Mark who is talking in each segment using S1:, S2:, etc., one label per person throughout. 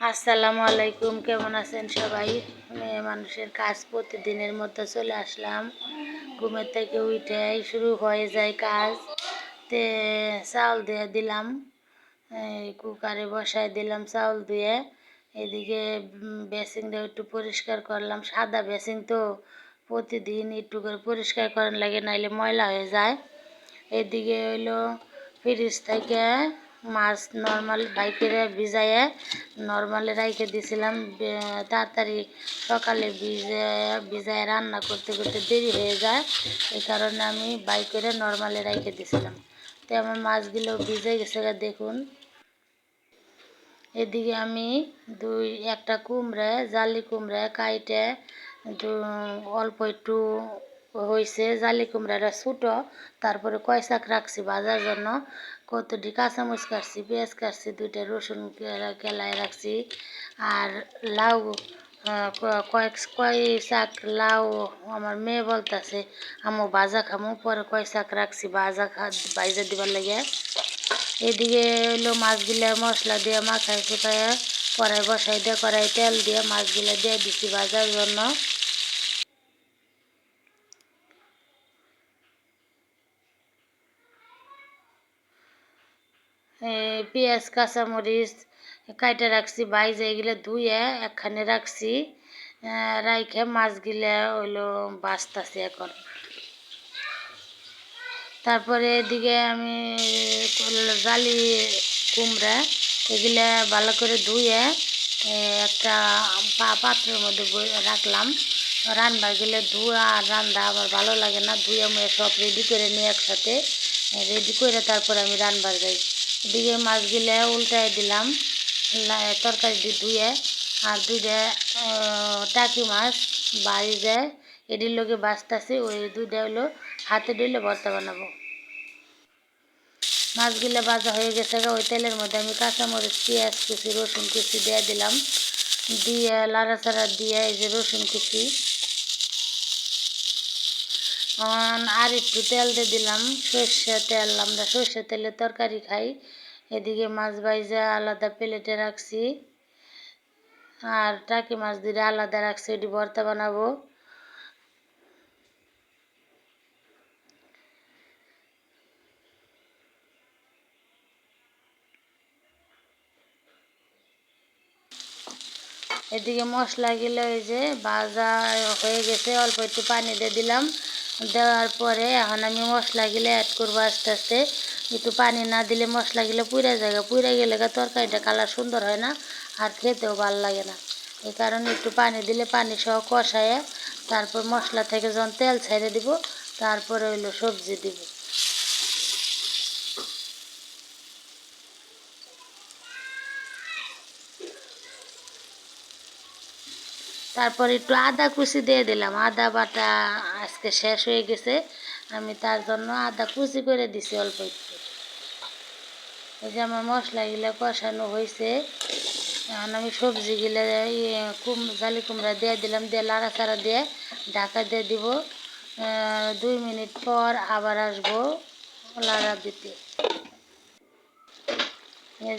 S1: আসসালামু আলাইকুম, কেমন আছেন সবাই? মেয়ে মানুষের কাজ প্রতিদিনের মতো চলে আসলাম। ঘুমের থেকে উঠে শুরু হয়ে যায় কাজ। তে চাউল দিয়ে দিলাম কুকারে বসায় দিলাম চাউল দিয়ে। এদিকে বেসিংটা একটু পরিষ্কার করলাম, সাদা বেসিং তো প্রতিদিন একটু করে পরিষ্কার করার লাগে, নাইলে ময়লা হয়ে যায়। এদিকে হইল ফ্রিজ থেকে মাছ নর্মাল বাইকেরে ভিজাইয়ে নর্মালে রাইখে দিছিলাম তাড়াতাড়ি সকালে ভিজে ভিজায় রান্না করতে করতে দেরি হয়ে যায়, এই কারণে আমি বাইকেরে নর্মালে রাইখে দিছিলাম। তো আমার মাছগুলো ভিজে গেছে দেখুন। এদিকে আমি দুই, একটা কুমড়ে, জালি কুমড়ে কাইটে অল্প একটু হয়েছে জালি কুমড়াটা ছোটো, তারপরে কয় শাক রাখছি বাজার জন্য কতটি কাঁচামরিচ কাটছি, পেঁয়াজ কাটছি, দুইটা রসুন কেলা- কেলায় রাখছি, আর লাউ কয়েক কয় শাক লাউ আমার মেয়ে বলতেছে, আমু ভাজা খামু, পরে কয় শাক রাখছি, ভাজা খা, ভাজা দিবার লাগে এদিকে হলো মাছগুলা মশলা দিয়ে মাখায় শুকায় কড়াই বসাই দিয়ে কড়াই তেল দিয়ে মাছগুলা দিয়ে দিছি ভাজার জন্য। পেঁয়াজ, কাঁচামরিচ, কাইটে রাখছি, বাইজে এগুলো ধুয়ে একখানে রাখছি। রাইখে মাছগুলা হইল বাঁচতাছি এখন। তারপরে এদিকে আমি জালি, কুমড়া, এগুলা ভালো করে ধুয়ে একটা পাত্রের মধ্যে রাখলাম। রান্না গেলে ধুয়া আর রান্না আমার ভালো লাগে না, ধুয়ে আমি সব রেডি করে নিয়ে একসাথে রেডি করে তারপরে আমি রান্নার যাই। এদিকে মাছগুলো উল্টায় দিলাম। তরকারি দিয়ে ধুয়ে, আর দুইটা টাকি মাছ বাড়ি যায়। এটির লোকে বাঁচতেছে, ওই দুইটা হলো হাতে দিলে ভর্তা বানাবো। মাছগুলো ভাজা হয়ে গেছে ওই তেলের মধ্যে আমি কাঁচামরিচ, পেঁয়াজ কুচি, রসুন কুচি দিয়ে দিলাম। দিয়ে লাড়া লাড়াচাড়া দিয়ে এই যে রসুন কুচি। আর একটু তেল দিয়ে দিলাম। সর্ষে তেল, আমরা সর্ষে তেলে তরকারি খাই। এদিকে মাছ ভাইজা আলাদা প্লেটে রাখছি। আর টাকি মাছ দিয়ে আলাদা রাখছি এটি ভর্তা বানাবো। এদিকে মশলা গেলে ওই যে ভাজা হয়ে গেছে, অল্প একটু পানি দিয়ে দিলাম। দেওয়ার পরে এখন আমি মশলাগুলো অ্যাড করব আস্তে আস্তে। একটু পানি না দিলে মশলাগুলো পুড়ে যায়। পুড়ে গেলে তরকারিটা কালার সুন্দর হয় না আর খেতেও ভালো লাগে না। এই কারণে একটু পানি দিলে পানি সহ কষায় তারপর মশলা থেকে যখন তেল ছেড়ে দিব, তারপরে হইল সবজি দিব। তারপর একটু আদা কুচি দিয়ে দিলাম। আদা বাটা আজকে শেষ হয়ে গেছে। আমি তার জন্য আদা কুচি করে দিছি অল্প একটু। এই যে আমার মশলাগুলো কষানো হয়েছে এখন আমি সবজিগুলো ইয়ে কুম, জালি কুমড়া দিয়ে দিলাম, দিয়ে লাড়াচাড়া দিয়ে ঢাকা দিয়ে দিব। দুই মিনিট পর আবার আসব লাড়া দিতে।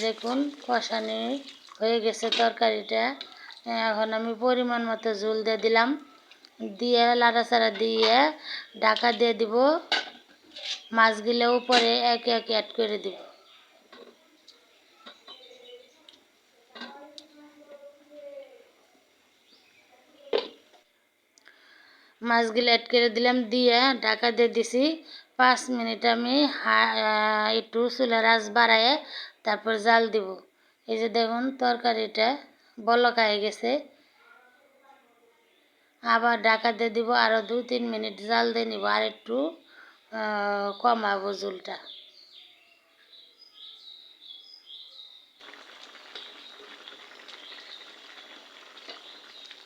S1: দেখুন, কষানি হয়ে গেছে তরকারিটা। এখন আমি পরিমাণ মতো ঝোল দিয়ে দিলাম। দিয়ে লাড়াচাড়া দিয়ে ঢাকা দিয়ে দিব। মাছগুলো উপরে একে একে অ্যাড করে দিব। মাছগুলো অ্যাড করে দিলাম, দিয়ে ঢাকা দিয়ে দিছি। পাঁচ মিনিট আমি একটু চুলার আঁচ বাড়ায় তারপর জাল দিব। এই যে দেখুন, তরকারিটা বলক হয়ে গেছে। আবার ঢাকা দিয়ে দিব আরও দু তিন মিনিট জাল দিয়ে নিব আর একটু কমাবো ঝোলটা।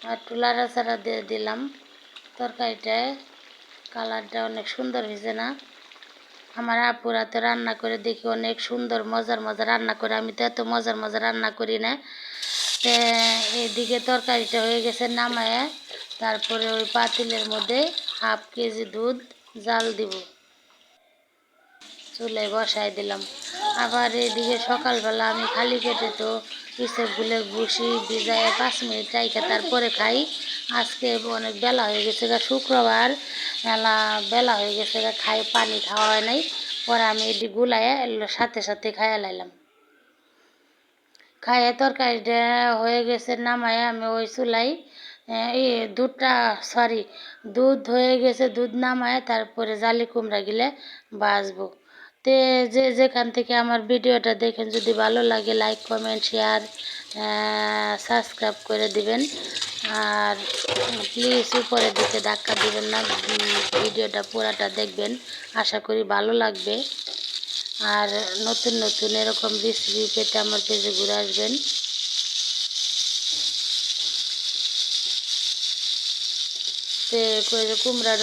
S1: আর একটু লাড়াচাড়া দিয়ে দিলাম। তরকারিটায় কালারটা অনেক সুন্দর হয়েছে না? আমার আপুরা তো রান্না করে দেখি অনেক সুন্দর, মজার মজার রান্না করে। আমি তো এত মজার মজার রান্না করি না। এদিকে তরকারিটা হয়ে গেছে নামায়, তারপরে ওই পাতিলের মধ্যে হাফ কেজি দুধ জাল দিব। চুলে বসাই দিলাম। আবার এদিকে সকালবেলা আমি খালি পেটে তো ইসবগুলের ভুসি ভিজায় পাঁচ মিনিট রাইখে তারপরে খাই। আজকে অনেক বেলা হয়ে গেছে গা, শুক্রবার মেলা বেলা হয়ে গেছে গা, খাই, পানি খাওয়া হয় নাই। পরে আমি এটি গুলাইয়া সাথে সাথে খাইয়া লাইলাম। খাইয়ে তরকারিটা হয়ে গেছে, নামায় আমি ওই চুলাই এই দুধটা সরি দুধ হয়ে গেছে, দুধ নামায় তারপরে জালি কুমড়া গিলে বাজবো। তে যে যেখান থেকে আমার ভিডিওটা দেখেন, যদি ভালো লাগে লাইক কমেন্ট শেয়ার সাবস্ক্রাইব করে দিবেন। আর প্লিজ উপরের দিকে ধাক্কা দিবেন না ভিডিওটা পুরাটা দেখবেন। আশা করি ভালো লাগবে। আর নতুন নতুন এরকম রেসিপি পেতে আমার পেজে ঘুরে আসবেন। কুমড়ার,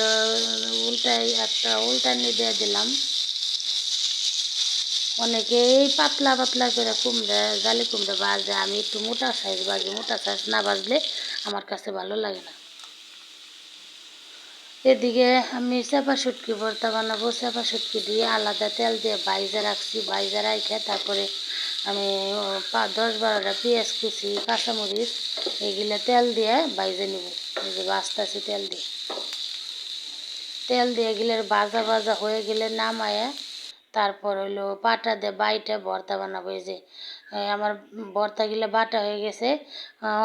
S1: উল্টাই একটা উল্টানি দিয়ে দিলাম। অনেকেই পাতলা পাতলা করে কুমড়া, জালি কুমড়া বাজে আমি একটু মোটা সাইজ বাজি মোটা সাইজ না বাজলে আমার কাছে ভালো লাগে না। এদিকে আমি চাপা সুটকি ভর্তা বানাবো। চাপা সুটকি দিয়ে আলাদা তেল দিয়ে বাইজা রাখছি। বাইজা রাখে তারপরে আমি দশ বারোটা পেঁয়াজ কুচি, কাঁচামরিচ এগুলো তেল দিয়ে বাইজে নিব। এই যে বাঁচতেছি তেল দিয়ে। তেল দিয়ে গেলে বাজা বাজা হয়ে গেলে নামায় তারপর হইল পাটা দিয়ে বাইটা ভর্তা বানাবো, এই যে আমার ভর্তা গিলে বাটা হয়ে গেছে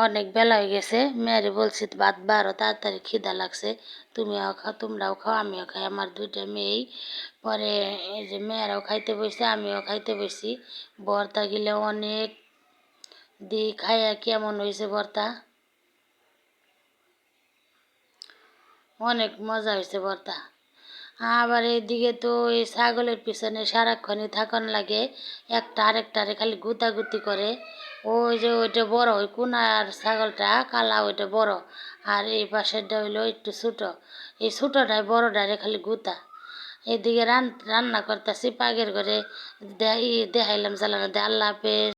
S1: অনেক বেলা হয়ে গেছে। মেয়েরে বলছি, ভাত বারো তাড়াতাড়ি খিদা লাগছে, তুমিও খাও, তোমরাও খাও, আমিও খাই। আমার দুইটা মেয়েই, পরে এই যে মেয়েরাও খাইতে বসছে, আমিও খাইতে বসছি। ভর্তা গিলে অনেক দি খাইয়া কেমন হয়েছে ভর্তা? অনেক মজা হয়েছে ভর্তা। আবার এদিকে তো এই ছাগলের পিছনে সারাক্ষণই থাকান লাগে, একটা আরেকটারে খালি গুতাগুতি করে। ওই যে ওইটা বড়, ওই কোনার ছাগলটা, কালা ওইটা বড়, আর এই পাশেরটা হইল একটু ছোটো। এই ছোটোটাই বড়টারে খালি গুতা। এদিকে রান, রান্না করতেছি, পাগের ঘরে দেখাইলাম জ্বালানো দে আল্লাহ হাফেজ।